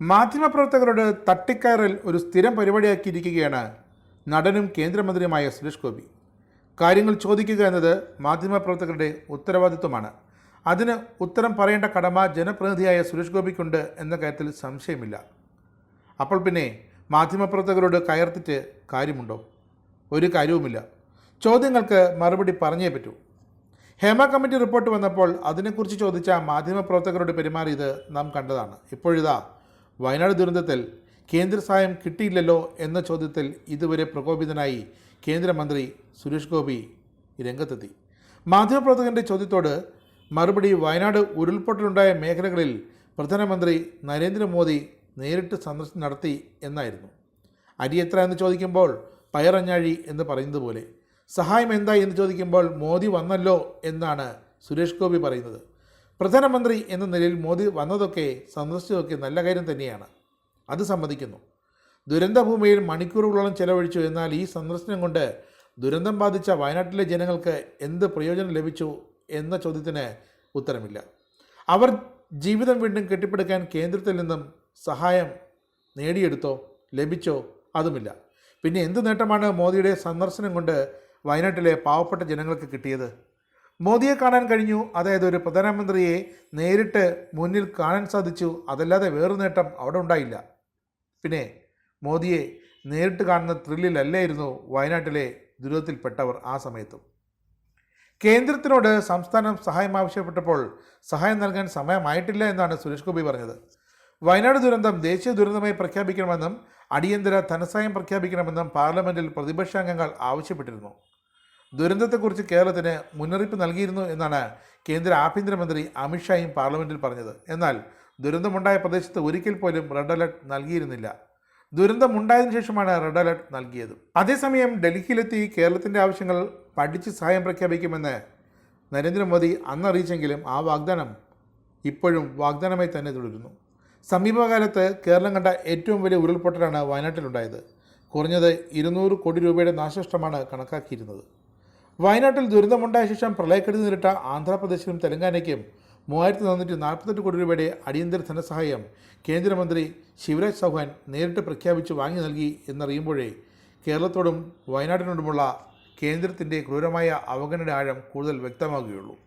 മാധ്യമപ്രവർത്തകരോട് തട്ടിക്കയറൽ ഒരു സ്ഥിരം പരിപാടിയാക്കിയിരിക്കുകയാണ് നടനും കേന്ദ്രമന്ത്രിയുമായ സുരേഷ് ഗോപി. കാര്യങ്ങൾ ചോദിക്കുക എന്നത് മാധ്യമപ്രവർത്തകരുടെ ഉത്തരവാദിത്വമാണ്. അതിന് ഉത്തരം പറയേണ്ട കടമ ജനപ്രതിനിധിയായ സുരേഷ് ഗോപിക്കുണ്ട് എന്ന കാര്യത്തിൽ സംശയമില്ല. അപ്പോൾ പിന്നെ മാധ്യമപ്രവർത്തകരോട് കയർത്തിട്ട് കാര്യമുണ്ടോ? ഒരു കാര്യവുമില്ല. ചോദ്യങ്ങൾക്ക് മറുപടി പറഞ്ഞേ പറ്റൂ. ഹേമ കമ്മിറ്റി റിപ്പോർട്ട് വന്നപ്പോൾ അതിനെക്കുറിച്ച് ചോദിച്ച മാധ്യമപ്രവർത്തകരോട് പെരുമാറിയത് നാം കണ്ടതാണ്. ഇപ്പോഴിതാ വയനാട് ദുരന്തത്തിൽ കേന്ദ്ര സഹായം കിട്ടിയില്ലല്ലോ എന്ന ചോദ്യത്തിൽ ഇതുവരെ പ്രകോപിതനായി കേന്ദ്രമന്ത്രി സുരേഷ് ഗോപി രംഗത്തെത്തി. മാധ്യമപ്രവർത്തകന്റെ ചോദ്യത്തോട് മറുപടി വയനാട് ഉരുൾപൊട്ടലുണ്ടായ മേഖലകളിൽ പ്രധാനമന്ത്രി നരേന്ദ്രമോദി നേരിട്ട് സന്ദർശനം നടത്തി എന്നായിരുന്നു. അരി എത്ര എന്ന് ചോദിക്കുമ്പോൾ പയറഞ്ഞാഴി എന്ന് പറയുന്നത് പോലെ. സഹായം എന്തായി എന്ന് ചോദിക്കുമ്പോൾ മോദി വന്നല്ലോ എന്നാണ് സുരേഷ് ഗോപി പറയുന്നത്. പ്രധാനമന്ത്രി എന്ന നിലയിൽ മോദി വന്നതൊക്കെ സന്ദർശിച്ചതൊക്കെ നല്ല കാര്യം തന്നെയാണ്. അത് സമ്മതിക്കുന്നു. ദുരന്തഭൂമിയിൽ മണിക്കൂറുകളോളം ചെലവഴിച്ചു എന്നാൽ ഈ സന്ദർശനം കൊണ്ട് ദുരന്തം ബാധിച്ച വയനാട്ടിലെ ജനങ്ങൾക്ക് എന്ത് പ്രയോജനം ലഭിച്ചു എന്ന ചോദ്യത്തിന് ഉത്തരമില്ല. അവർ ജീവിതം വീണ്ടും കെട്ടിപ്പടുക്കാൻ കേന്ദ്രത്തിൽ നിന്നും സഹായം നേടിയെടുത്തോ ലഭിച്ചോ അതുമില്ല. പിന്നെ എന്ത് നേട്ടമാണ് മോദിയുടെ സന്ദർശനം കൊണ്ട് വയനാട്ടിലെ പാവപ്പെട്ട ജനങ്ങൾക്ക് കിട്ടിയത്? മോദിയെ കാണാൻ കഴിഞ്ഞു. അതായത് ഒരു പ്രധാനമന്ത്രിയെ നേരിട്ട് മുന്നിൽ കാണാൻ സാധിച്ചു. അതല്ലാതെ വേറെ നേട്ടം അവിടെ ഉണ്ടായില്ല. പിന്നെ മോദിയെ നേരിട്ട് കാണുന്ന ത്രില്ലിലല്ലായിരുന്നു വയനാട്ടിലെ ദുരിതത്തിൽപ്പെട്ടവർ ആ സമയത്തും. കേന്ദ്രത്തിനോട് സംസ്ഥാനം സഹായം ആവശ്യപ്പെട്ടപ്പോൾ സഹായം നൽകാൻ സമയമായിട്ടില്ല എന്നാണ് സുരേഷ് ഗോപി പറഞ്ഞത്. വയനാട് ദുരന്തം ദേശീയ ദുരന്തമായി പ്രഖ്യാപിക്കണമെന്നും അടിയന്തര ധനസഹായം പ്രഖ്യാപിക്കണമെന്നും പാർലമെന്റിൽ പ്രതിപക്ഷാംഗങ്ങൾ ആവശ്യപ്പെട്ടിരുന്നു. ദുരന്തത്തെക്കുറിച്ച് കേരളത്തിന് മുന്നറിയിപ്പ് നൽകിയിരുന്നു എന്നാണ് കേന്ദ്ര ആഭ്യന്തരമന്ത്രി അമിത്ഷായും പാർലമെന്റിൽ പറഞ്ഞത്. എന്നാൽ ദുരന്തമുണ്ടായ പ്രദേശത്ത് ഒരിക്കൽ പോലും റെഡ് അലർട്ട് നൽകിയിരുന്നില്ല. ദുരന്തമുണ്ടായതിനു ശേഷമാണ് റെഡ് അലർട്ട് നൽകിയത്. അതേസമയം ഡൽഹിയിലെത്തി കേരളത്തിന്റെ ആവശ്യങ്ങൾ പഠിച്ച് സഹായം പ്രഖ്യാപിക്കുമെന്ന് നരേന്ദ്രമോദി അന്നറിയിച്ചെങ്കിലും ആ വാഗ്ദാനം ഇപ്പോഴും വാഗ്ദാനമായി തന്നെ തുടരുന്നു. സമീപകാലത്ത് കേരളം കണ്ട ഏറ്റവും വലിയ ഉരുൾപൊട്ടലാണ് വയനാട്ടിലുണ്ടായത്. കുറഞ്ഞത് ഇരുന്നൂറ് കോടി രൂപയുടെ നാശനഷ്ടമാണ് കണക്കാക്കിയിരുന്നത്. വയനാട്ടിൽ ദുരിതമുണ്ടായ ശേഷം പ്രളയക്കെടുതി നേരിട്ട ആന്ധ്രാപ്രദേശിനും തെലങ്കാനയ്ക്കും മൂവായിരത്തി നാനൂറ്റി നാൽപ്പത്തെട്ട് കോടി രൂപയുടെ അടിയന്തര ധനസഹായം കേന്ദ്രമന്ത്രി ശിവരാജ് ചൗഹാൻ നേരിട്ട് പ്രഖ്യാപിച്ച് വാങ്ങി നൽകി എന്നറിയുമ്പോഴേ കേരളത്തോടും വയനാടിനോടുമുള്ള കേന്ദ്രത്തിന്റെ ക്രൂരമായ അവഗണന ആഴം കൂടുതൽ വ്യക്തമാകുകയുള്ളൂ.